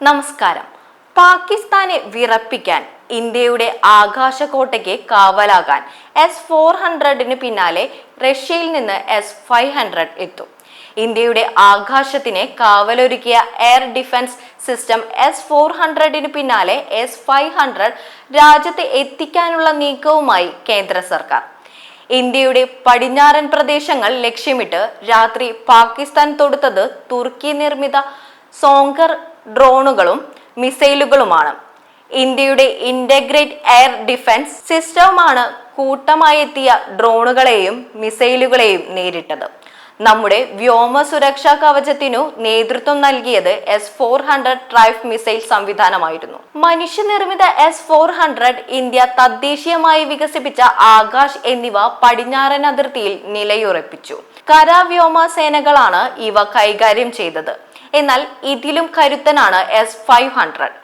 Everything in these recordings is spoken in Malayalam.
നമസ്കാരം. പാകിസ്ഥാനെ വിറപ്പിക്കാൻ ഇന്ത്യയുടെ ആകാശകോട്ടയ്ക്ക് കാവലാകാൻ എസ് ഫോർ ഹൺഡ്രഡിന് പിന്നാലെ റഷ്യയിൽ നിന്ന് എസ് ഫൈവ് ഹൺഡ്രഡ് എത്തും. ഇന്ത്യയുടെ ആകാശത്തിനെ കാവലൊരുക്കിയ air defence system S four ഹൺഡ്രഡിന് പിന്നാലെ എസ് ഫൈവ് ഹൺഡ്രഡ് രാജ്യത്ത് എത്തിക്കാനുള്ള നീക്കവുമായി കേന്ദ്ര സർക്കാർ. ഇന്ത്യയുടെ പടിഞ്ഞാറൻ പ്രദേശങ്ങൾ ലക്ഷ്യമിട്ട് രാത്രി പാകിസ്ഥാൻ തൊടുത്തത് തുർക്കി നിർമ്മിത സോങ്കർ ഡ്രോണുകളും മിസൈലുകളുമാണ്. ഇന്ത്യയുടെ ഇന്റഗ്രേറ്റ് എയർ ഡിഫൻസ് സിസ്റ്റവുമാണ് കൂട്ടമായി എത്തിയ ഡ്രോണുകളെയും മിസൈലുകളെയും നേരിട്ടത്. നമ്മുടെ വ്യോമ സുരക്ഷാ കവചത്തിനു നേതൃത്വം നൽകിയത് S four hundred Triumf missile സംവിധാനമായിരുന്നു. മനുഷ്യനിർമ്മിത എസ് ഫോർ ഹൺഡ്രഡ് ഇന്ത്യ തദ്ദേശീയമായി വികസിപ്പിച്ച ആകാശ് എന്നിവ പടിഞ്ഞാറൻ അതിർത്തിയിൽ നിലയുറപ്പിച്ചു. കര വ്യോമ സേനകളാണ് ഇവ കൈകാര്യം ചെയ്തത്. എന്നാൽ ഇതിലും കരുത്തനാണ് എസ് ഫൈവ് ഹൺഡ്രഡ്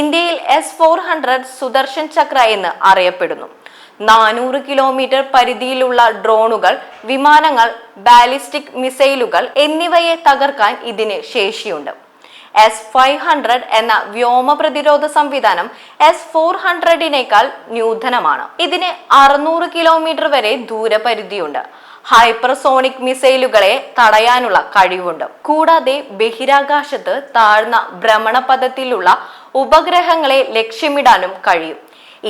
ഇന്ത്യയിൽ S four hundred Sudarshan Chakra എന്ന് അറിയപ്പെടുന്നു. നാനൂറ് കിലോമീറ്റർ പരിധിയിലുള്ള ഡ്രോണുകൾ വിമാനങ്ങൾ ബാലിസ്റ്റിക് മിസൈലുകൾ എന്നിവയെ തകർക്കാൻ ഇതിന് ശേഷിയുണ്ട്. എസ് ഫൈവ് ഹൺഡ്രഡ് എന്ന വ്യോമ പ്രതിരോധ സംവിധാനം എസ് ഫോർ ഹൺഡ്രഡിനേക്കാൾ നൂതനമാണ് ഇതിന് അറുന്നൂറ് കിലോമീറ്റർ വരെ ദൂരപരിധിയുണ്ട്. ഹൈപ്പർസോണിക് മിസൈലുകളെ തടയാനുള്ള കഴിവുണ്ട്. കൂടാതെ ബഹിരാകാശത്ത് താഴ്ന്ന ഭ്രമണപഥത്തിലുള്ള ഉപഗ്രഹങ്ങളെ ലക്ഷ്യമിടാനും കഴിയും.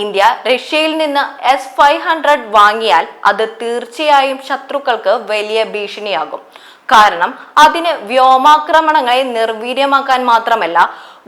ഇന്ത്യ റഷ്യയിൽ നിന്ന് എസ് ഫൈവ് ഹൺഡ്രഡ് വാങ്ങിയാൽ അത് തീർച്ചയായും ശത്രുക്കൾക്ക് വലിയ ഭീഷണിയാകും. കാരണം അതിന് വ്യോമാക്രമണങ്ങളെ നിർവീര്യമാക്കാൻ മാത്രമല്ല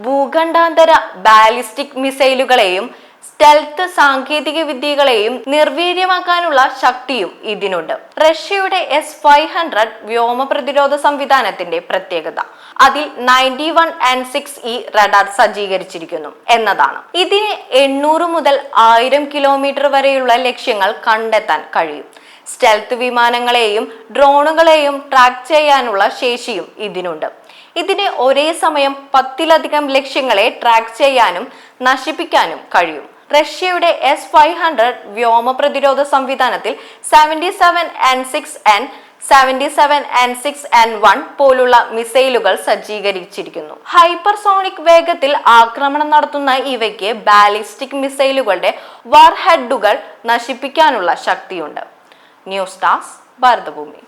ഭൂഖണ്ഡാന്തര ബാലിസ്റ്റിക് മിസൈലുകളെയും സ്റ്റെൽത്ത് സാങ്കേതിക വിദ്യകളെയും നിർവീര്യമാക്കാനുള്ള ശക്തിയും ഇതിനുണ്ട്. റഷ്യയുടെ എസ് ഫൈവ് ഹൺഡ്രഡ് വ്യോമ പ്രതിരോധ സംവിധാനത്തിന്റെ പ്രത്യേകത. അതിൽ ninety one and six E radar സജ്ജീകരിച്ചിരിക്കുന്നു എന്നതാണ്. ഇതിന് എണ്ണൂറ് മുതൽ ആയിരം കിലോമീറ്റർ വരെയുള്ള ലക്ഷ്യങ്ങൾ കണ്ടെത്താൻ കഴിയും. സ്റ്റെൽത്ത് വിമാനങ്ങളെയും ഡ്രോണുകളെയും ട്രാക്ക് ചെയ്യാനുള്ള ശേഷിയും ഇതിനുണ്ട്. ഇതിന് ഒരേ സമയം പത്തിലധികം ലക്ഷ്യങ്ങളെ ട്രാക്ക് ചെയ്യാനും നശിപ്പിക്കാനും കഴിയും. റഷ്യയുടെ എസ് ഫൈവ് ഹൺഡ്രഡ് വ്യോമ പ്രതിരോധ സംവിധാനത്തിൽ seventy seven N six N seventy seven N six N one പോലുള്ള മിസൈലുകൾ സജ്ജീകരിച്ചിരിക്കുന്നു. ഹൈപ്പർസോണിക് വേഗത്തിൽ ആക്രമണം നടത്തുന്ന ഇവയ്ക്ക് ബാലിസ്റ്റിക് മിസൈലുകളുടെ വാർഹെഡുകൾ നശിപ്പിക്കാനുള്ള ശക്തിയുണ്ട്. News desk Bharathabhoomi